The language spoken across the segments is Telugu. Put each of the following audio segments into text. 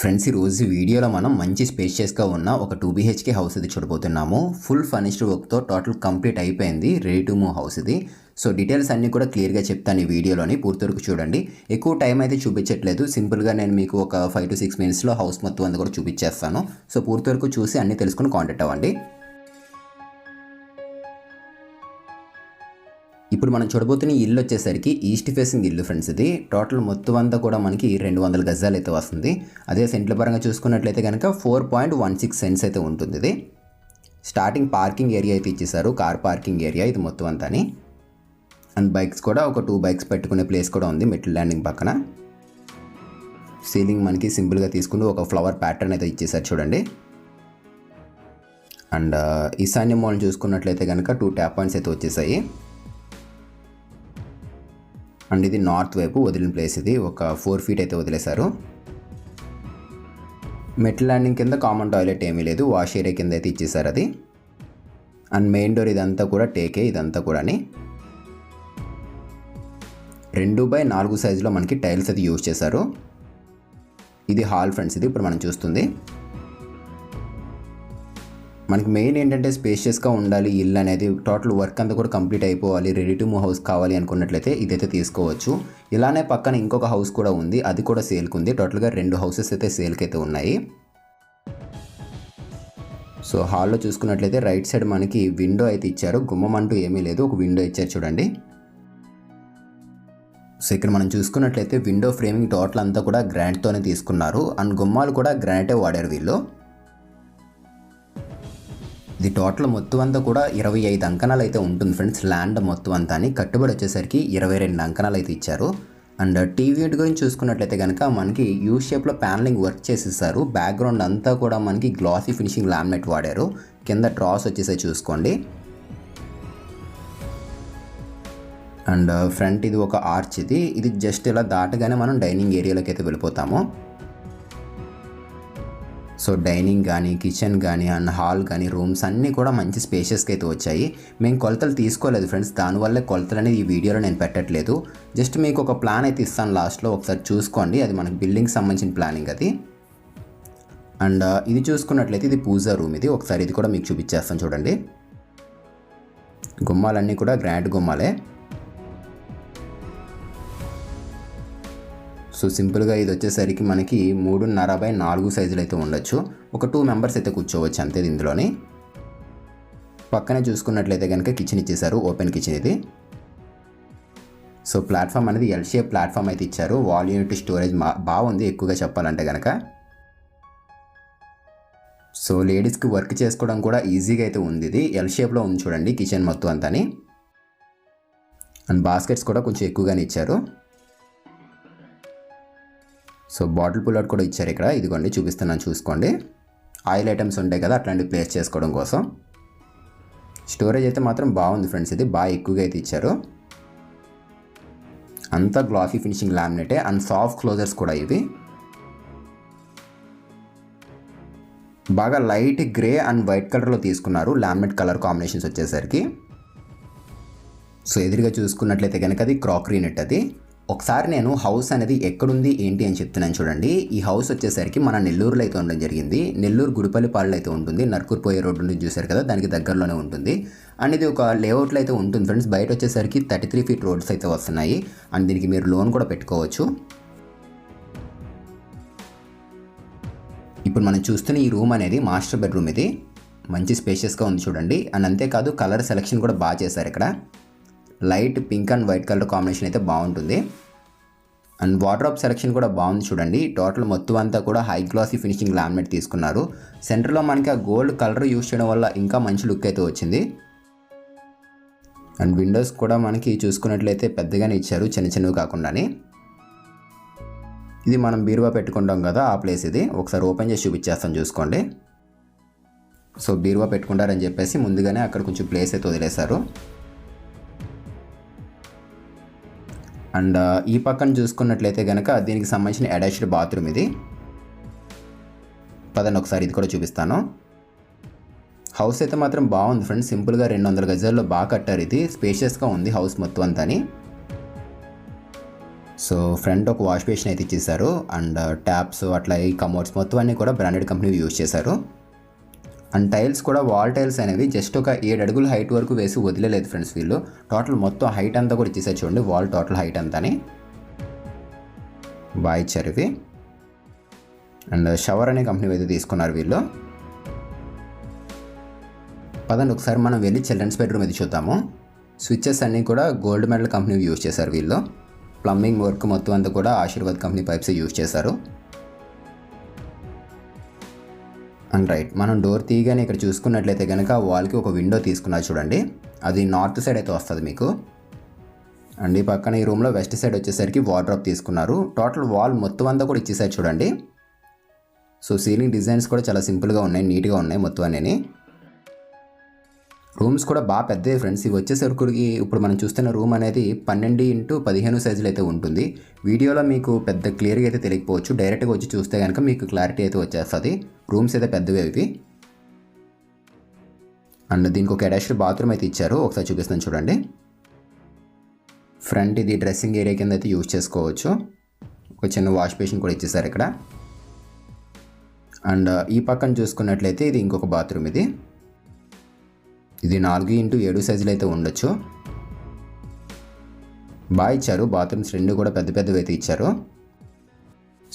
ఫ్రెండ్స్ ఈరోజు వీడియోలో మనం మంచి స్పేషియస్గా ఉన్న ఒక టూ బీహెచ్కే హౌస్ ఇది చూడబోతున్నాము. ఫుల్ ఫర్నిష్డ్ వర్క్తో టోటల్ కంప్లీట్ అయిపోయింది రెడీ టు మూవ్ హౌస్ ఇది. సో డీటెయిల్స్ అన్నీ కూడా క్లియర్గా చెప్తాను ఈ వీడియోలోని పూర్తి వరకు చూడండి. ఎక్కువ టైం అయితే చూపించట్లేదు సింపుల్గా నేను మీకు ఒక ఫైవ్ టు సిక్స్ మినిట్స్లో హౌస్ మొత్తం అంతా కూడా చూపించేస్తాను. సో పూర్తి వరకు చూసి అన్నీ తెలుసుకుని కాంటాక్ట్ అవ్వండి. ఇప్పుడు మనం చూడబోతున్న ఇల్లు వచ్చేసరికి ఈస్ట్ ఫేసింగ్ ఇల్లు ఫ్రెండ్స్ ఇది. టోటల్ మొత్తం అంతా కూడా మనకి రెండు వందల గజాలు అయితే వస్తుంది. అదే సెంట్ల పరంగా చూసుకున్నట్లయితే కనుక four point one six cents అయితే ఉంటుంది ఇది. స్టార్టింగ్ పార్కింగ్ ఏరియా అయితే ఇచ్చేసారు కార్ పార్కింగ్ ఏరియా ఇది మొత్తం అంతాని. అండ్ బైక్స్ కూడా ఒక టూ బైక్స్ పెట్టుకునే ప్లేస్ కూడా ఉంది మెట్ల ల్యాండింగ్ పక్కన. సీలింగ్ మనకి సింపుల్గా తీసుకుని ఒక ఫ్లవర్ ప్యాటర్న్ అయితే ఇచ్చేసారు చూడండి. అండ్ uh, ఈశాన్య మాల్ చూసుకున్నట్లయితే కనుక టూ ట్యాప్ పాయింట్స్ అయితే వచ్చేసాయి. అండ్ ఇది నార్త్ వైపు వదిలిన ప్లేస్ ఇది. ఒక ఫోర్ ఫీట్ అయితే వదిలేశారు. మెట్ల ల్యాండింగ్ కింద కామన్ టాయిలెట్ ఏమీ లేదు. వాష్ ఏరియా కింద అయితే ఇచ్చేసారు అది. అండ్ మెయిన్ డోర్ ఇదంతా కూడా టేకే ఇదంతా కూడాని. రెండు బై నాలుగు సైజులో మనకి టైల్స్ అది యూజ్ చేశారు. ఇది హాల్ ఫ్రెండ్స్ ఇది ఇప్పుడు మనం చూస్తుంది. మనకి మెయిన్ ఏంటంటే స్పేషియస్గా ఉండాలి ఇల్లు అనేది టోటల్ వర్క్ అంతా కూడా కంప్లీట్ అయిపోవాలి రెడీ టు మూవ్ హౌస్ కావాలి అనుకున్నట్లయితే ఇదైతే తీసుకోవచ్చు. ఇలానే పక్కన ఇంకొక హౌస్ కూడా ఉంది అది కూడా సేల్కి ఉంది టోటల్గా రెండు హౌసెస్ అయితే సేల్కి అయితే ఉన్నాయి. సో హాల్లో చూసుకున్నట్లయితే రైట్ సైడ్ మనకి విండో అయితే ఇచ్చారు. గుమ్మం అంటూ ఏమీ లేదు ఒక విండో ఇచ్చారు చూడండి. సో ఇక్కడ మనం చూసుకున్నట్లయితే విండో ఫ్రేమింగ్ టోటల్ అంతా కూడా గ్రాండ్తోనే తీసుకున్నారు. అండ్ గుమ్మాలు కూడా గ్రానైటే వాడారు వీళ్ళు. ఇది టోటల్ మొత్తం అంతా కూడా ఇరవై ఐదు అంకణాలు అయితే ఉంటుంది ఫ్రెండ్స్. ల్యాండ్ మొత్తం అంతా అని కట్టుబడి వచ్చేసరికి ఇరవై రెండు అంకణాలు అయితే ఇచ్చారు. అండ్ టీవీ గురించి చూసుకున్నట్లయితే కనుక మనకి యూ షేప్లో ప్యానలింగ్ వర్క్ చేసేసారు. బ్యాక్గ్రౌండ్ అంతా కూడా మనకి గ్లాసీ ఫినిషింగ్ లామినేట్ వాడారు. కింద ట్రాస్ వచ్చేసే చూసుకోండి. అండ్ ఫ్రంట్ ఇది ఒక ఆర్చ్ ఇది. ఇది జస్ట్ ఇలా దాటగానే మనం డైనింగ్ ఏరియాలోకి అయితే వెళ్ళిపోతాము. సో డైనింగ్ కానీ కిచెన్ కానీ అండ్ హాల్ కానీ రూమ్స్ అన్నీ కూడా మంచి స్పేషియస్కి అయితే వచ్చాయి. మేము కొలతలు తీసుకోలేదు ఫ్రెండ్స్. దానివల్లే కొలతలు అనేది ఈ వీడియోలో నేను పెట్టట్లేదు. జస్ట్ మీకు ఒక ప్లాన్ అయితే ఇస్తాను లాస్ట్లో. ఒకసారి చూసుకోండి. అది మనకి బిల్డింగ్ సంబంధించిన ప్లానింగ్ అది. అండ్ ఇది చూసుకున్నట్లయితే ఇది పూజా రూమ్ ఇది. ఒకసారి ఇది కూడా మీకు చూపించేస్తాను చూడండి. గుమ్మాలన్నీ కూడా గ్రాండ్ గుమ్మాలే. సో సింపుల్గా ఇది వచ్చేసరికి మనకి మూడున్నర బై నాలుగు సైజులు అయితే ఉండొచ్చు. ఒక టూ మెంబర్స్ అయితే కూర్చోవచ్చు అంతే ఇందులోని. పక్కనే చూసుకున్నట్లయితే కనుక కిచెన్ ఇచ్చేసారు ఓపెన్ కిచెన్ ఇది. సో ప్లాట్ఫామ్ అనేది ఎల్ షేప్ ప్లాట్ఫామ్ అయితే ఇచ్చారు. వాల్ యూనిట్ స్టోరేజ్ బాగుంది ఎక్కువగా చెప్పాలంటే కనుక సో లేడీస్కి వర్క్ చేసుకోవడం కూడా ఈజీగా అయితే ఉంది ఇది. ఎల్ షేప్లో ఉంది చూడండి కిచెన్ మొత్తం అంతాని. అండ్ బాస్కెట్స్ కూడా కొంచెం ఎక్కువగానే ఇచ్చారు. సో బాటిల్ పుల్అట్ కూడా ఇచ్చారు ఇక్కడ. ఇదిగోండి చూపిస్తున్నాను చూసుకోండి. ఆయిల్ ఐటమ్స్ ఉంటాయి కదా అట్లాంటివి ప్లేస్ చేసుకోవడం కోసం. స్టోరేజ్ అయితే మాత్రం బాగుంది ఫ్రెండ్స్ ఇది. బాగా ఎక్కువగా అయితే ఇచ్చారు. అంతా గ్లాసీ ఫినిషింగ్ లామినేటే అండ్ సాఫ్ట్ క్లోజర్స్ కూడా ఇవి. బాగా లైట్ గ్రే అండ్ వైట్ కలర్లో తీసుకున్నారు. లామినేట్ కలర్ కాంబినేషన్స్ వచ్చేసరికి. సో ఎదురుగా చూసుకున్నట్లయితే కనుక అది క్రాకరీ నెట్ అది. ఒకసారి నేను హౌస్ అనేది ఎక్కడుంది ఏంటి అని చెప్తున్నాను చూడండి. ఈ హౌస్ వచ్చేసరికి మన నెల్లూరులో అయితే ఉండడం జరిగింది. నెల్లూరు గుడిపల్లిపాడులో అయితే ఉంటుంది. నర్కూర్పోయే రోడ్డు నుంచి చూశారు కదా దానికి దగ్గరలోనే ఉంటుంది. అండ్ ఇది ఒక లేఅవుట్లో అయితే ఉంటుంది ఫ్రెండ్స్. బయట వచ్చేసరికి థర్టీ త్రీ ఫీట్ రోడ్స్ అయితే వస్తున్నాయి. అండ్ దీనికి మీరు లోన్ కూడా పెట్టుకోవచ్చు. ఇప్పుడు మనం చూస్తున్న ఈ రూమ్ అనేది మాస్టర్ బెడ్రూమ్ ఇది. మంచి స్పేషియస్గా ఉంది చూడండి. అండ్ అంతేకాదు కలర్ సెలెక్షన్ కూడా బాగా చేశారు ఇక్కడ. Light pink and white colour combination అయితే బాగుంటుంది. అండ్ వాటర్ సెలెక్షన్ కూడా బాగుంది చూడండి. టోటల్ మొత్తం అంతా కూడా హై గ్లాసీ ఫినిషింగ్ లామినేట్ తీసుకున్నారు. సెంటర్లో మనకి ఆ గోల్డ్ కలర్ యూస్ చేయడం వల్ల ఇంకా మంచి లుక్ అయితే వచ్చింది. అండ్ విండోస్ కూడా మనకి చూసుకున్నట్లయితే పెద్దగానే ఇచ్చారు చిన్న చిన్నవి కాకుండానే. ఇది మనం బీరువా పెట్టుకుంటాం కదా ఆ ప్లేస్ ఇది. ఒకసారి ఓపెన్ చేసి చూపించేస్తాం చూసుకోండి. సో బీరువా పెట్టుకుంటారని చెప్పేసి ముందుగానే అక్కడ కొంచెం ప్లేస్ అయితే వదిలేశారు. అండ్ ఈ పక్కన చూసుకున్నట్లయితే కనుక దీనికి సంబంధించిన అటాచ్డ్ బాత్రూమ్ ఇది. పదండి ఒకసారి ఇది కూడా చూపిస్తాను. హౌస్ అయితే మాత్రం బాగుంది ఫ్రెండ్స్. సింపుల్గా రెండు వందల గజాల్లో బాగా కట్టారు ఇది. స్పేషియస్గా ఉంది హౌస్ మొత్తం అంతాని. సో ఫ్రంట్ ఒక వాష్ బేసిన్ అయితే ఇచ్చేసారు అండ్ ట్యాప్స్ అట్లా ఈ కమోడ్స్ మొత్తం అన్నీ కూడా బ్రాండెడ్ కంపెనీ యూజ్ చేశారు. అండ్ టైల్స్ కూడా వాల్ టైల్స్ అనేవి జస్ట్ ఒక ఏడు అడుగుల హైట్ వరకు వేసి వదిలేదు ఫ్రెండ్స్ వీళ్ళు. టోటల్ మొత్తం హైట్ అంతా కూడా ఇచ్చేసారు చూడండి వాల్ టోటల్ హైట్ అంతాని. బాగా ఇచ్చారు ఇవి అండ్ షవర్ అనే కంపెనీ అయితే తీసుకున్నారు వీళ్ళు. పదండి ఒకసారి మనం వెళ్ళి చిల్డ్రన్స్ బెడ్రూమ్ అయితే చూద్దాము. స్విచ్చెస్ అన్నీ కూడా గోల్డ్ మెడల్ కంపెనీ యూజ్ చేశారు వీళ్ళు. ప్లంబింగ్ వర్క్ మొత్తం అంతా కూడా ఆశీర్వాద్ కంపెనీ పైప్స్ యూజ్ చేశారు. అండ్ రైట్ మనం డోర్ తీయగానే ఇక్కడ చూసుకున్నట్లయితే కనుక వాల్కి ఒక విండో తీసుకున్నారు చూడండి. అది నార్త్ సైడ్ అయితే వస్తుంది మీకు. అండ్ ఈ పక్కన ఈ రూమ్లో వెస్ట్ సైడ్ వచ్చేసరికి వార్డ్రాప్ తీసుకున్నారు. టోటల్ వాల్ మొత్తం అంతా కూడా ఇచ్చేసారు చూడండి. సో సీలింగ్ డిజైన్స్ కూడా చాలా సింపుల్గా ఉన్నాయి నీట్గా ఉన్నాయి మొత్తం అన్నీ. రూమ్స్ కూడా బాగా పెద్దవి ఫ్రెండ్స్. ఇవి వచ్చేసరికి ఇప్పుడు మనం చూస్తున్న రూమ్ అనేది పన్నెండు ఇంటూ పదిహేను సైజులు అయితే ఉంటుంది. వీడియోలో మీకు పెద్ద క్లియర్గా అయితే తెలియకపోవచ్చు. డైరెక్ట్గా వచ్చి చూస్తే కనుక మీకు క్లారిటీ అయితే వచ్చేస్తుంది. రూమ్స్ అయితే పెద్దవి ఇవి అండ్ దీనికి ఒక అటాచ్డ్ బాత్రూమ్ అయితే ఇచ్చారు. ఒకసారి చూపిస్తాను చూడండి. ఫ్రంట్ ఇది డ్రెస్సింగ్ ఏరియా కింద అయితే యూజ్ చేసుకోవచ్చు. ఒక చిన్న వాష్ బేసిన్ కూడా ఇచ్చేసారు ఇక్కడ. అండ్ ఈ పక్కన చూసుకున్నట్లయితే ఇది ఇంకొక బాత్రూమ్ ఇది. ఇది నాలుగు ఇంటూ ఏడు సైజులు అయితే ఉండొచ్చు. బాగా ఇచ్చారు. బాత్రూమ్స్ రెండు కూడా పెద్ద పెద్దవి అయితే ఇచ్చారు.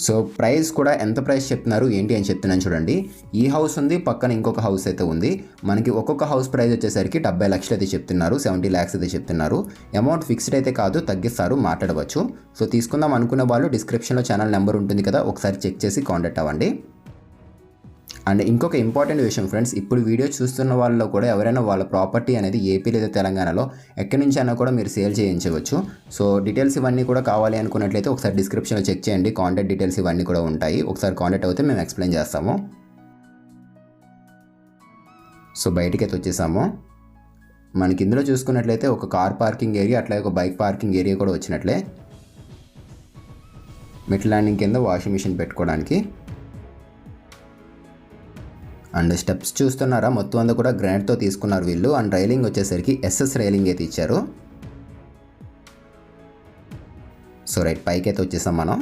సో ప్రైస్ కూడా ఎంత ప్రైస్ చెప్తున్నారు? ఏంటి అని చెప్తున్నాను చూడండి. ఈ హౌస్ ఉంది పక్కన ఇంకొక హౌస్ అయితే ఉంది. మనకి ఒక్కొక్క హౌస్ ప్రైస్ వచ్చేసరికి డెబ్బై లక్షలు అయితే చెప్తున్నారు సెవెంటీ ల్యాక్స్ అయితే చెప్తున్నారు. అమౌంట్ ఫిక్స్డ్ అయితే కాదు తగ్గిస్తారు మాట్లాడవచ్చు. సో తీసుకుందాం అనుకునే వాళ్ళు డిస్క్రిప్షన్లో ఛానల్ నెంబర్ ఉంటుంది కదా ఒకసారి చెక్ చేసి కాంటాక్ట్ అవ్వండి. అండ్ ఇంకొక ఇంపార్టెంట్ విషయం ఫ్రెండ్స్ ఇప్పుడు వీడియో చూస్తున్న వాళ్ళలో కూడా ఎవరైనా వాళ్ళ ప్రాపర్టీ అనేది ఏపీ లేదా తెలంగాణలో ఎక్కడి నుంచి అయినా కూడా మీరు సేల్ చేయించవచ్చు. సో డీటెయిల్స్ ఇవన్నీ కూడా కావాలి అనుకున్నట్లయితే ఒకసారి డిస్క్రిప్షన్లో చెక్ చేయండి. కాంటాక్ట్ డీటెయిల్స్ ఇవన్నీ కూడా ఉంటాయి. ఒకసారి కాంటాక్ట్ అయితే మేము ఎక్స్ప్లెయిన్ చేస్తాము. సో బయటికి అయితే వచ్చేసాము. మనకి ఇందులో చూసుకున్నట్లయితే ఒక కార్ పార్కింగ్ ఏరియా అట్లాగే ఒక బైక్ పార్కింగ్ ఏరియా కూడా వచ్చినట్లే. మిడ్ ల్యాండింగ్ కింద వాషింగ్ మిషన్ పెట్టుకోవడానికి. అండ్ స్టెప్స్ చూస్తున్నారా? మొత్తం అంతా కూడా గ్రాండ్తో తీసుకున్నారు వీళ్ళు. అండ్ రైలింగ్ వచ్చేసరికి ఎస్ఎస్ రైలింగ్ అయితే ఇచ్చారు. సో రైట్ పైకి అయితే వచ్చేసాం మనం.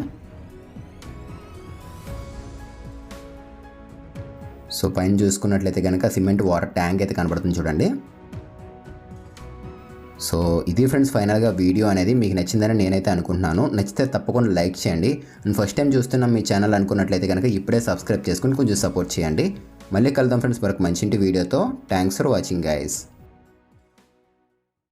సో పైన చూసుకున్నట్లయితే కనుక సిమెంట్ వాటర్ ట్యాంక్ అయితే కనబడుతుంది చూడండి. సో ఇది ఫ్రెండ్స్ ఫైనల్గా వీడియో అనేది. మీకు నచ్చిందని నేనైతే అనుకుంటున్నాను. నచ్చితే తప్పకుండా లైక్ చేయండి. అండ్ ఫస్ట్ టైం చూస్తున్నాం మీ ఛానల్ అనుకున్నట్లయితే కనుక ఇప్పుడే సబ్స్క్రైబ్ చేసుకుని కొంచెం సపోర్ట్ చేయండి. మళ్ళీ కలుద్దాం ఫ్రెండ్స్ మరొక మంచి వీడియోతో. Thanks for watching guys